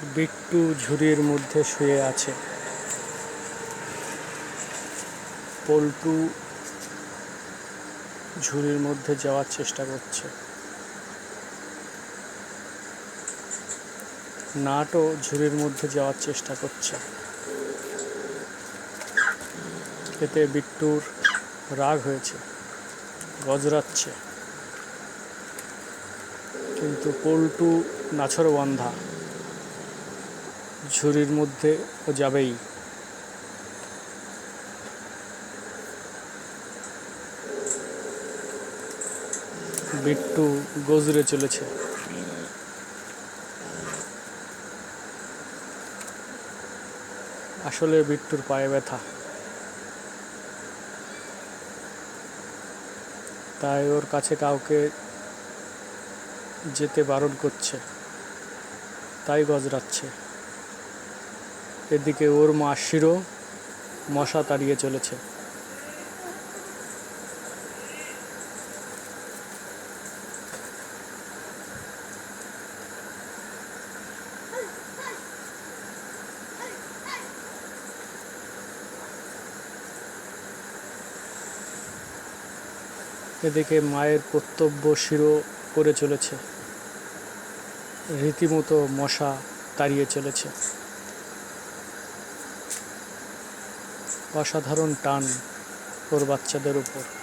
বিট্টু ঝুড়ির মধ্যে শুয়ে আছে। পল্টু ঝুড়ির মধ্যে যাওয়ার চেষ্টা করছে। নাটও ঝুড়ির মধ্যে যাওয়ার চেষ্টা করছে। এতে বিট্টুর রাগ হয়েছে, গজরাচ্ছে। কিন্তু পল্টু নাছরবন্ধা ঝুড়ির মধ্যে ও যাবেই। বিট্টু গজরে চলেছে। আসলে বিট্টুর পায়ে ব্যথা। তাই ওর কাছে কাউকে যেতে বারণ করছে। তাই গজরাচ্ছে। এদিকে ওর মা শিরো মশা তাড়িয়ে চলেছে। এদিকে মায়ের কর্তব্য শিরো করে চলেছে। রীতিমতো মশা তাড়িয়ে চলেছে। অসাধারণ টান ওর বাচ্চাদের উপর।